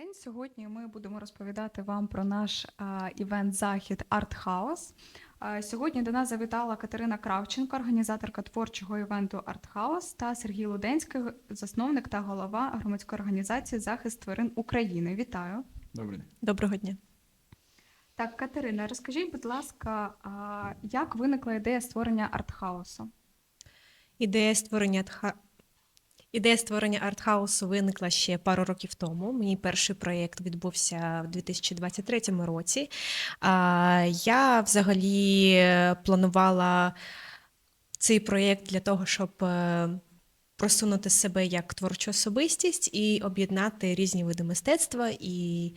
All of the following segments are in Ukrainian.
день. Сьогодні ми будемо розповідати вам про наш івент-захід Art House. Сьогодні до нас завітала Катерина Кравченко, організаторка творчого івенту Art House, та Сергій Луденський, засновник та голова громадської організації Захист тварин України. Вітаю! Добрий день. Доброго дня. Так, Катерина, розкажіть, будь ласка, як виникла ідея створення артхаусу? Ідея створення Ідея створення артхаусу виникла ще пару років тому. Мій перший проєкт відбувся в 2023 році. Я взагалі е, планувала цей проєкт для того, щоб е, просунути себе як творчу особистість і об'єднати різні види мистецтва. І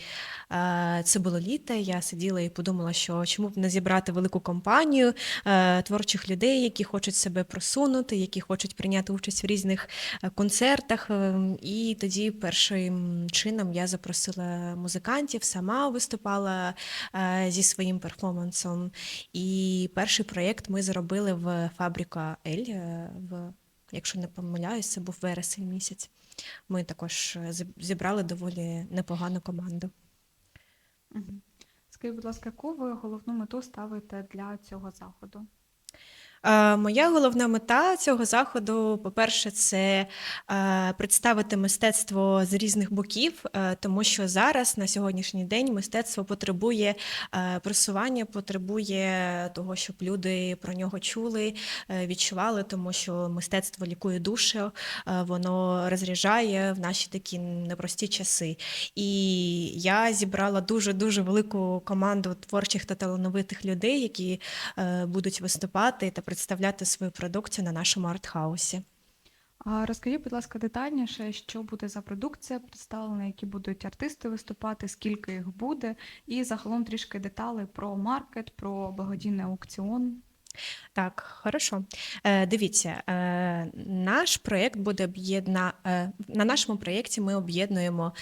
е, це було літо. Я сиділа і подумала, що чому б не зібрати велику компанію е, творчих людей, які хочуть себе просунути, які хочуть прийняти участь в різних е, концертах. Е, І тоді першим чином я запросила музикантів, сама виступала е, зі своїм перформансом. І перший проєкт ми зробили в Фабрика Ель. В, якщо не помиляюсь, це був вересень місяць. Ми також е, зібрали доволі непогану команду. Скажіть, будь ласка, яку ви головну мету ставите для цього заходу? Е, Моя головна мета цього заходу, по-перше, це е, представити мистецтво з різних боків, е, тому що зараз на сьогоднішній день мистецтво потребує просування, потребує того, щоб люди про нього чули, відчували, тому що мистецтво лікує душу, воно розряджає в наші такі непрості часи. І я зібрала дуже дуже велику команду творчих та талановитих людей, які будуть виступати та представляти свою продукцію на нашому артхаусі. А розкажіть, будь ласка, детальніше, що буде за продукція представлена, які будуть артисти виступати, скільки їх буде, і загалом трішки деталей про маркет, про благодійний аукціон. Так, хорошо. Е, дивіться, е, наш проєкт буде об'єдна. Е, на нашому проєкті ми об'єднуємо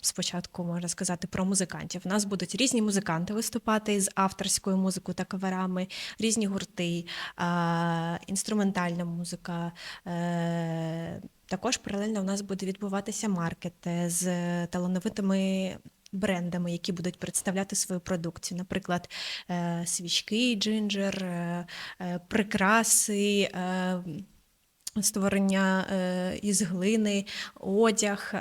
спочатку, можна сказати, про музикантів. У нас будуть різні музиканти виступати з авторською музикою та каверами, різні гурти, інструментальна музика. Також паралельно у нас буде відбуватися маркет з талановитими брендами, які будуть представляти свою продукцію. Наприклад, е, свічки, джинджер, е, е, прикраси. Створення із глини, одяг,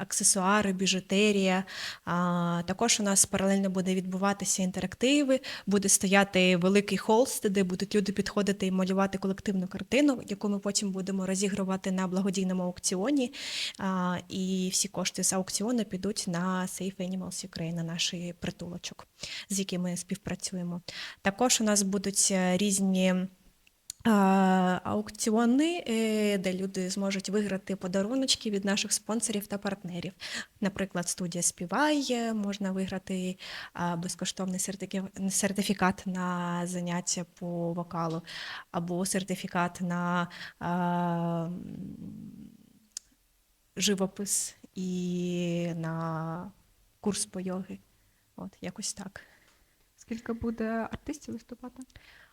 аксесуари, біжутерія. А, також у нас паралельно буде відбуватися інтерактиви, буде стояти великий холст, де будуть люди підходити і малювати колективну картину, яку ми потім будемо розігрувати на благодійному аукціоні. А, і всі кошти з аукціону підуть на Safe Animals Ukraine, на наш притулочок, з яким ми співпрацюємо. Також у нас будуть е, різні. Аукціони, е, де люди зможуть виграти подаруночки від наших спонсорів та партнерів. Наприклад, студія Співай е, можна виграти безкоштовний сертифікат на заняття по вокалу, або сертифікат на живопис і на курс по йоги. От, якось так. Скільки буде артистів виступати?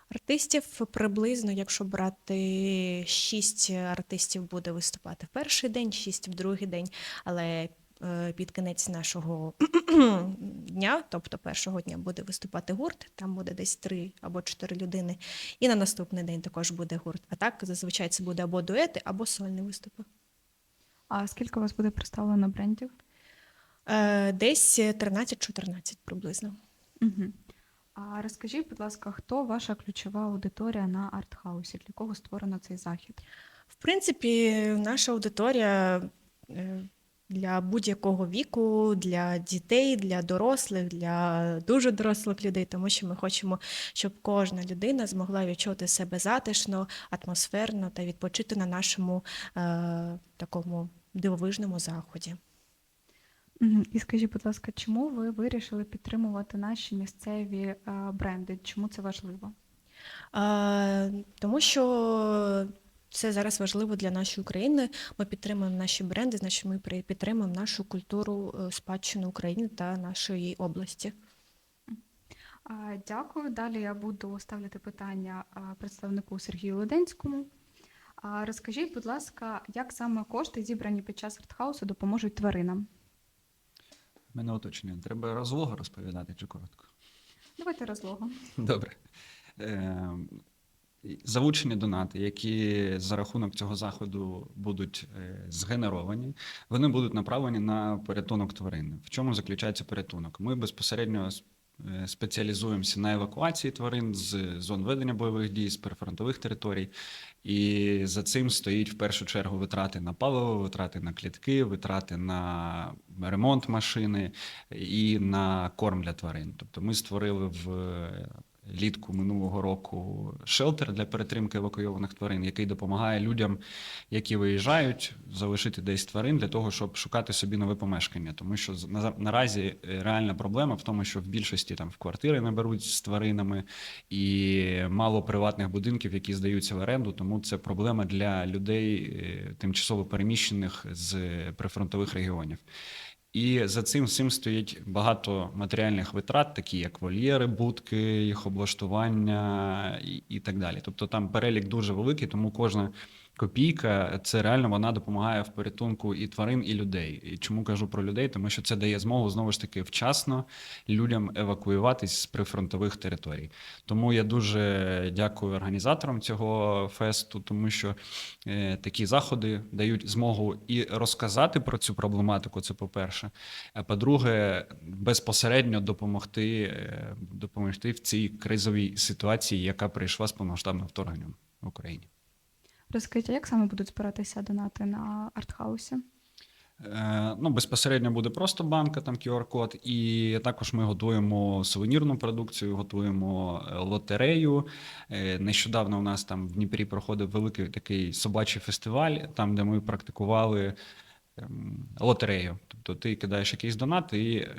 Артистів приблизно, якщо брати шість артистів буде виступати в перший день, шість в другий день, але е, під кінець нашого дня, тобто першого дня, буде виступати гурт, там буде десь три або чотири людини, і на наступний день також буде гурт. А так зазвичай це буде або дуети, або сольні виступи. А скільки у вас буде представлено брендів? Е, Десь 13-14 приблизно. Угу. А розкажіть, будь ласка, хто ваша ключова аудиторія на артхаусі? Для кого створено цей захід? В принципі, наша аудиторія е, для будь-якого віку, для дітей, для дорослих, для дуже дорослих людей, тому що ми хочемо, щоб кожна людина змогла відчути себе затишно, атмосферно та відпочити на нашому е, такому дивовижному заході. Мгм. І скажіть, будь ласка, чому ви вирішили підтримувати наші місцеві е, бренди? Чому це важливо? Е, Тому що це зараз важливо для нашої України. Ми підтримуємо наші бренди, значить ми при- підтримуємо нашу культуру, е, спадщину України та нашої області. А, Дякую. Далі я буду ставляти питання а, представнику Сергію Леденському. А розкажіть, будь ласка, як саме кошти, зібрані під час артхаусу, допоможуть тваринам? Мене уточнює. Треба розлого розповідати чи коротко? Давайте розлогу. Добре. Е, Залучені донати, які за рахунок цього заходу будуть е, згенеровані, вони будуть направлені на порятунок тварин. В чому заключається порятунок? Ми безпосередньо спеціалізуємося на евакуації тварин з зон ведення бойових дій, з прифронтових територій. І за цим стоїть в першу чергу витрати на паливо, витрати на клітки, витрати на ремонт машини і на корм для тварин. Тобто ми створили в е, літку минулого року шелтер для перетримки евакуйованих тварин, який допомагає людям, які виїжджають, залишити десь тварин для того, щоб шукати собі нове помешкання. Тому що наразі е, реальна проблема в тому, що в більшості там в квартири не беруть з тваринами і мало приватних будинків, які здаються в оренду. Тому це проблема для людей е, тимчасово переміщених з прифронтових регіонів. І за цим всім стоїть багато матеріальних витрат, такі як вольєри, будки, їх облаштування і, і так далі. Тобто там перелік дуже великий, тому кожна копійка це реально вона допомагає в порятунку і тварин, і людей. І чому кажу про людей? Тому що це дає змогу знову ж таки вчасно людям евакуюватись з прифронтових територій. Тому я дуже дякую організаторам цього фесту, тому що е, такі заходи дають змогу і розказати про цю проблематику. Це по-перше. А по-друге, безпосередньо допомогти, е, допомогти в цій кризовій ситуації, яка прийшла з повномасштабним вторгненням в Україні. Розкажіть, як саме будуть збиратися донати на артхаусі? Е, Ну, безпосередньо буде просто банка, там QR-код, і також ми готуємо сувенірну продукцію, готуємо е, лотерею. Е, Нещодавно у нас там в Дніпрі проходив великий такий собачий фестиваль, там, де ми практикували лотерею. Тобто ти кидаєш якийсь донат і е,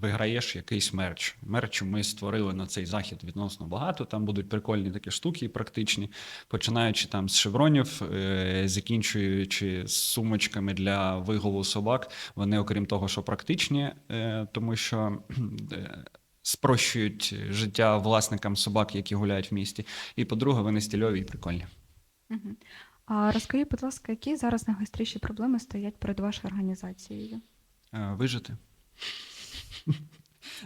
виграєш якийсь мерч. Мерчу ми створили на цей захід відносно багато. Там будуть прикольні такі штуки, практичні, починаючи там з шевронів, е, закінчуючи з сумочками для виголу собак. Вони, окрім того, що практичні, е, тому що. Спрощують життя власникам собак, які гуляють в місті. І по-друге, вони стильові і прикольні. А розкажіть, будь ласка, які зараз найгостріші проблеми стоять перед вашою організацією? Е, Вижити.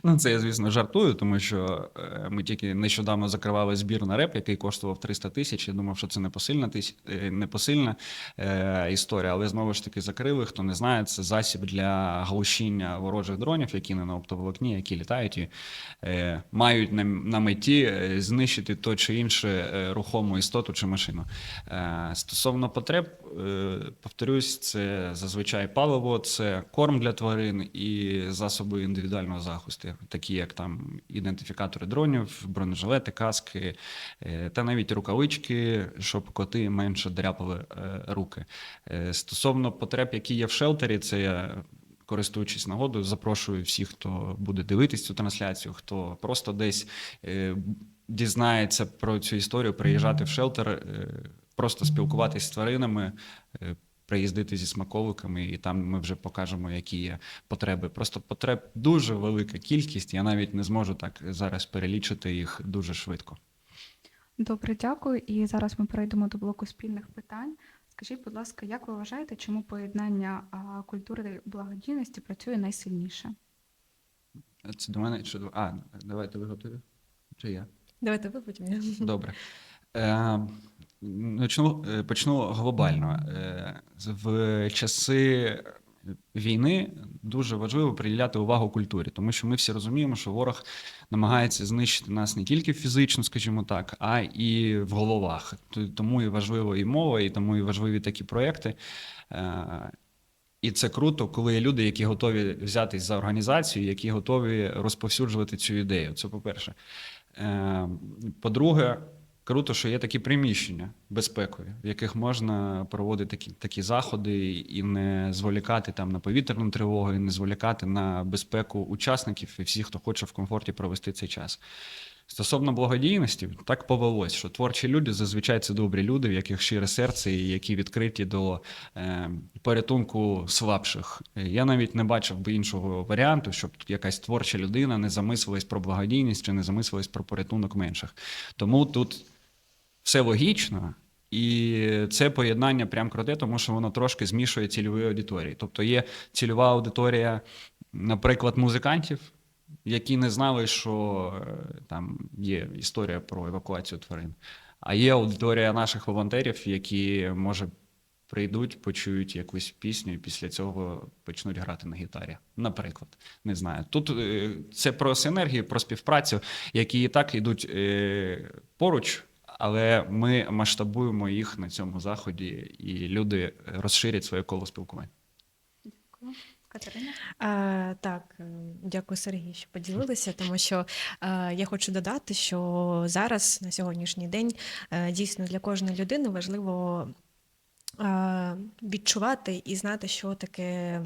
Ну, це я, звісно, жартую, тому що е, ми тільки нещодавно закривали збір на реп, який коштував 300 тисяч. Я думав, що це непосильна, тис... е, непосильна е, історія, але знову ж таки закрили. Хто не знає, це засіб для глушіння ворожих дронів, які не на оптоволокні, які літають і е, мають на, на меті е, знищити то чи інше рухому істоту чи машину. Е, стосовно потреб, е, повторюсь, це зазвичай паливо, це корм для тварин і засоби індивідуального захисту, такі як там ідентифікатори дронів, бронежилети, каски е, та навіть рукавички, щоб коти менше дряпали е, руки. Е, Стосовно потреб, які є в шелтері, це я. Користуючись нагодою, запрошую всіх, хто буде дивитись цю трансляцію, хто просто десь дізнається про цю історію, приїжджати в шелтер, просто спілкуватись з тваринами, приїздити зі смаколиками, і там ми вже покажемо, які є потреби. Просто потреб дуже велика кількість. Я навіть не зможу так зараз перелічити їх дуже швидко. Добре, дякую. І зараз ми перейдемо до блоку спільних питань. Скажіть, будь ласка, як ви вважаєте, чому поєднання культури і благодійності працює найсильніше? Це до мене чи до а, давайте ви готові? Чи я? Давайте ви потім. я. Добре. Е, почну, е, почну глобально. Е, в часи війни дуже важливо приділяти увагу культурі, тому що ми всі розуміємо, що ворог намагається знищити нас не тільки фізично, скажімо так, а і в головах. Тому і важливо і мова, і тому і важливі такі проекти. Е, і це круто, коли є люди, які готові взятись за організацію, які готові розповсюджувати цю ідею. Це по-перше. Е, По-друге, круто, що є такі приміщення безпекові, в яких можна проводити такі, такі заходи і не зволікати там на повітряну тривогу, і не зволікати на безпеку учасників і всіх, хто хоче в комфорті провести цей час. Стосовно благодійності, так повелось, що творчі люди зазвичай це добрі люди, в яких щире серце і які відкриті до е, порятунку слабших. Я навіть не бачив би іншого варіанту, щоб якась творча людина не замислилась про благодійність чи не замислилась про порятунок менших. Тому тут все логічно, І це поєднання прям круте, тому що воно трошки змішує цільові аудиторії. Тобто є цільова аудиторія, наприклад, музикантів, які не знали, що е, там є історія про евакуацію тварин. А є аудиторія наших волонтерів, які може прийдуть, почують якусь пісню і після цього почнуть грати на гітарі. Наприклад, не знаю. Тут е, це про синергію, про співпрацю, які і так йдуть е, поруч, але ми масштабуємо їх на цьому заході, і люди розширять своє коло спілкування. Дякую. Катерина? Е, так, е, дякую, Сергій, що поділилися, тому що е, я хочу додати, що зараз на сьогоднішній день е, дійсно для кожної людини важливо е, відчувати і знати, що таке.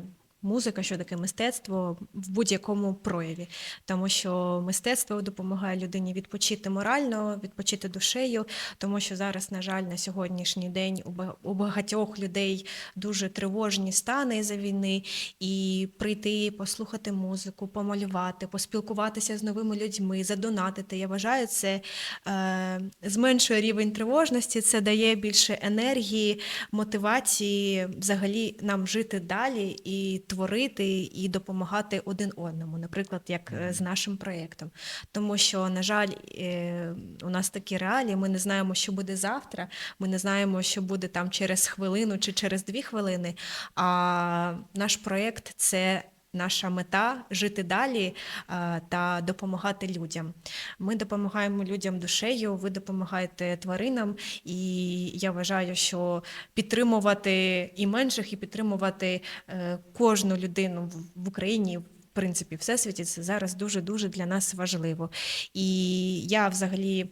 Музика, що таке мистецтво в будь-якому прояві, тому що мистецтво допомагає людині відпочити морально, відпочити душею, тому що зараз, на жаль, на сьогоднішній день у багатьох людей дуже тривожні стани за війни, і прийти, послухати музику, помалювати, поспілкуватися з новими людьми, задонатити. Я вважаю, це е, зменшує рівень тривожності, це дає більше енергії, мотивації взагалі нам жити далі і творити, і допомагати один одному, наприклад, як е, з нашим проєктом. Тому що, на жаль, е, у нас такі реалії, ми не знаємо, що буде завтра, ми не знаємо, що буде там через хвилину чи через дві хвилини. А наш проєкт це. Наша мета жити далі е, та допомагати людям. Ми допомагаємо людям душею, ви допомагаєте тваринам, і я вважаю, що підтримувати і менших, і підтримувати е, кожну людину в- в Україні. В принципі, всесвіті це зараз дуже дуже для нас важливо. І я взагалі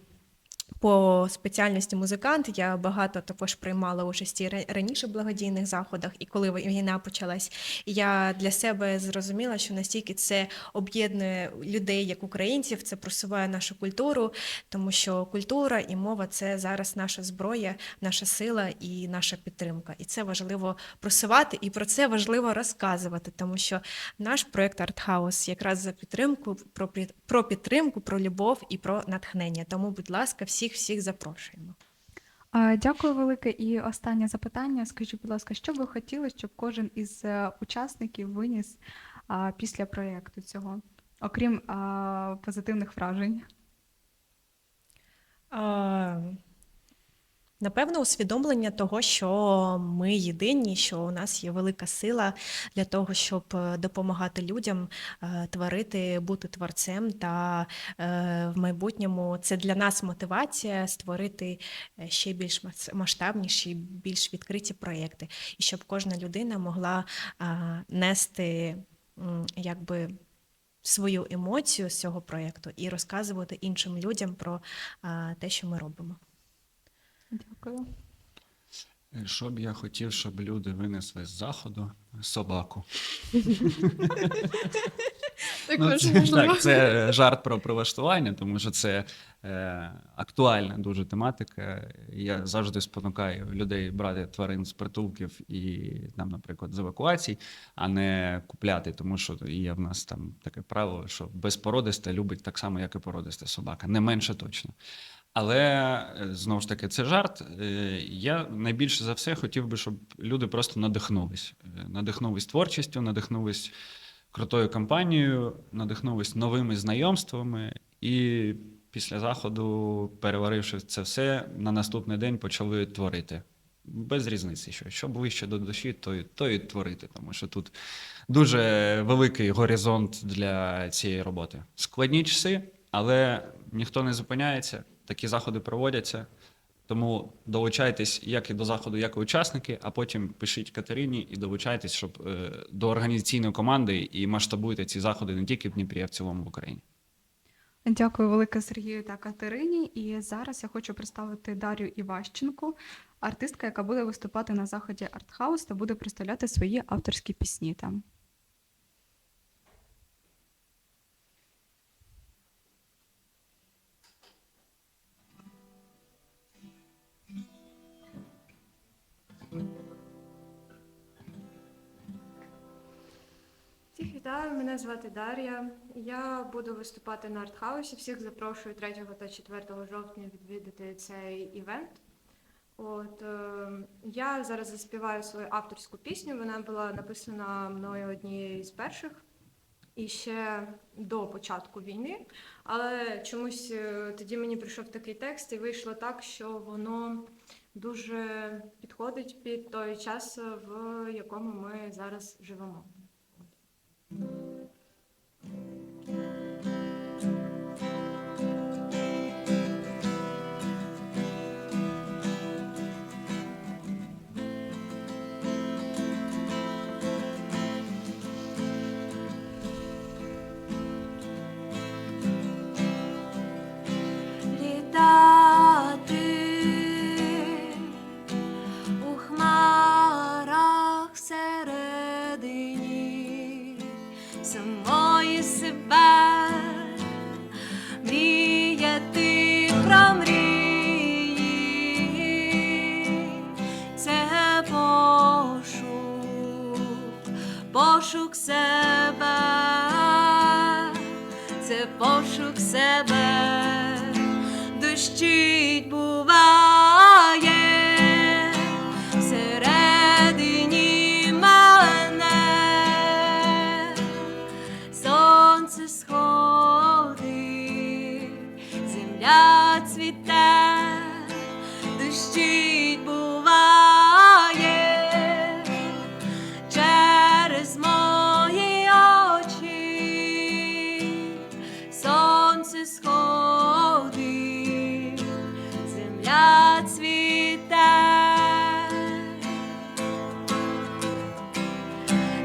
по спеціальності музикант я багато також приймала участь і ра- раніше в благодійних заходах, і коли війна почалась, я для себе зрозуміла, що настільки це об'єднує людей як українців, це просуває нашу культуру, тому що культура і мова це зараз наша зброя, наша сила і наша підтримка. І це важливо просувати, і про це важливо розказувати, тому що наш проект Артхаус якраз за підтримку, про, підтримку, про любов і про натхнення. Тому, будь ласка, всіх всіх запрошуємо. Дякую велике. І останнє запитання. Скажіть, будь ласка, що ви хотіли, щоб кожен із е, учасників виніс після проєкту цього, окрім позитивних вражень? А, Напевно, усвідомлення того, що ми єдині, що у нас є велика сила для того, щоб е, допомагати людям е, творити, бути творцем. Та е, в майбутньому це для нас мотивація створити ще більш масштабніші, більш відкриті проєкти, і щоб кожна людина могла нести якби. Свою емоцію з цього проєкту і розказувати іншим людям про те, що ми робимо. Дякую. Е, Що б я хотів, щоб люди винесли з заходу собаку. Ну, це, так, це жарт про прилаштування, тому що це е, актуальна дуже тематика. Я завжди спонукаю людей брати тварин з притулків і там, наприклад, з евакуацій, а не купляти, тому що є в нас там таке правило, що безпородиста любить так само, як і породиста собака, не менше точно. Але е, знову ж таки, це жарт. Е, Я найбільше за все хотів би, щоб люди просто надихнулись. Е, Надихнулись творчістю, надихнулись крутою кампанією, надихнулись новими знайомствами, і після заходу, переваривши це все, на наступний день почали творити. Без різниці, що, що ближче до душі, то, й- то і творити, тому що тут дуже великий горизонт для цієї роботи. Складні часи, але ніхто не зупиняється, такі заходи проводяться. Тому долучайтесь як і до заходу, як і учасники, а потім пишіть Катерині і долучайтесь, щоб е, до організаційної команди і масштабуйте ці заходи не тільки в Дніпрі, а в цілому в Україні. Дякую велике Сергію та Катерині. І зараз я хочу представити Дар'ю Іващенку, артистка, яка буде виступати на заході Артхаус та буде представляти свої авторські пісні там. Мене звати Дар'я. Я буду виступати на артхаусі. Всіх запрошую 3 та 4 жовтня відвідати цей івент. От е, я зараз заспіваю свою авторську пісню. Вона була написана мною однією з перших і ще до початку війни. Але чомусь е, тоді мені прийшов такий текст, і вийшло так, що воно дуже підходить під той час, в якому ми зараз живемо. Літати себе, дощить буває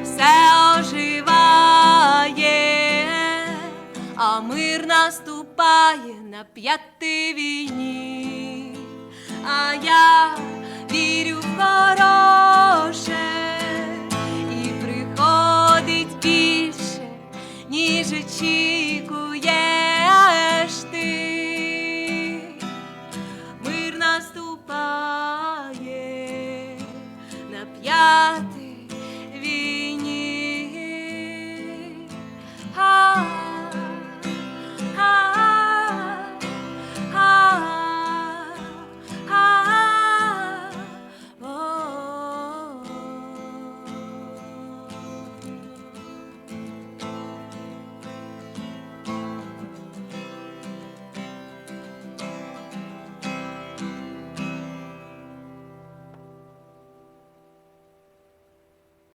Все оживає, а мир наступає на п'яти війні, а я вірю в хороше і приходить більше, ніж очікує. verdad